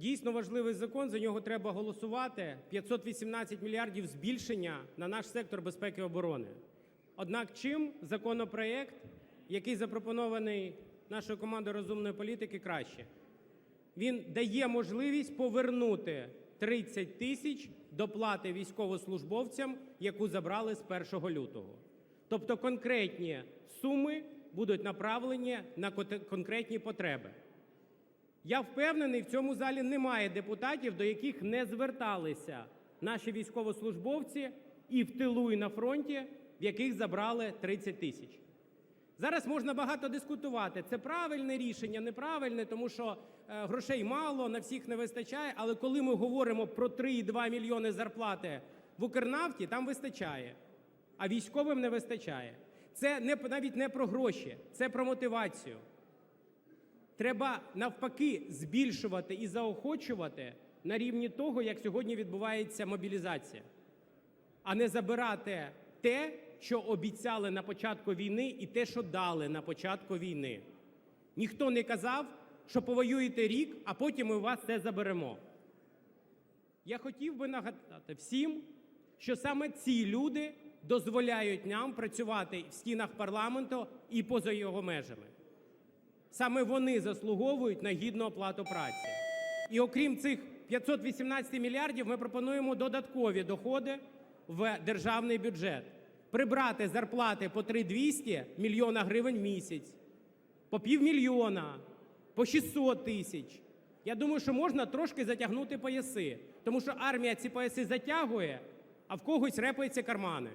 Дійсно важливий закон, за нього треба голосувати. 518 мільярдів збільшення на наш сектор безпеки і оборони. Однак чим законопроект, який запропонований нашою командою розумної політики, краще? Він дає можливість повернути 30 тисяч доплати військовослужбовцям, яку забрали з 1 лютого. Тобто конкретні суми будуть направлені на конкретні потреби. Я впевнений, в цьому залі немає депутатів, до яких не зверталися наші військовослужбовці і в тилу, і на фронті, в яких забрали 30 тисяч. Зараз можна багато дискутувати, це правильне рішення, неправильне, тому що е, грошей мало, на всіх не вистачає. Але коли ми говоримо про 3,2 мільйони зарплати в Укрнафті, там вистачає, а військовим не вистачає. Це не навіть не про гроші, це про мотивацію. Треба навпаки збільшувати і заохочувати на рівні того, як сьогодні відбувається мобілізація, а не забирати те, що обіцяли на початку війни, і те, що дали на початку війни. Ніхто не казав, що повоюєте рік, а потім ми у вас це заберемо. Я хотів би нагадати всім, що саме ці люди дозволяють нам працювати в стінах парламенту і поза його межами. Саме вони заслуговують на гідну оплату праці. І окрім цих 518 мільярдів, ми пропонуємо додаткові доходи в державний бюджет. Прибрати зарплати по 3200 мільйона гривень в місяць, по півмільйона, по 600 тисяч. Я думаю, що можна трошки затягнути пояси, тому що армія ці пояси затягує, а в когось репаються кармани.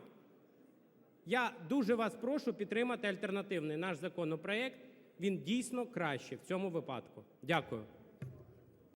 Я дуже вас прошу підтримати альтернативний наш законопроект. Він дійсно краще в цьому випадку. Дякую.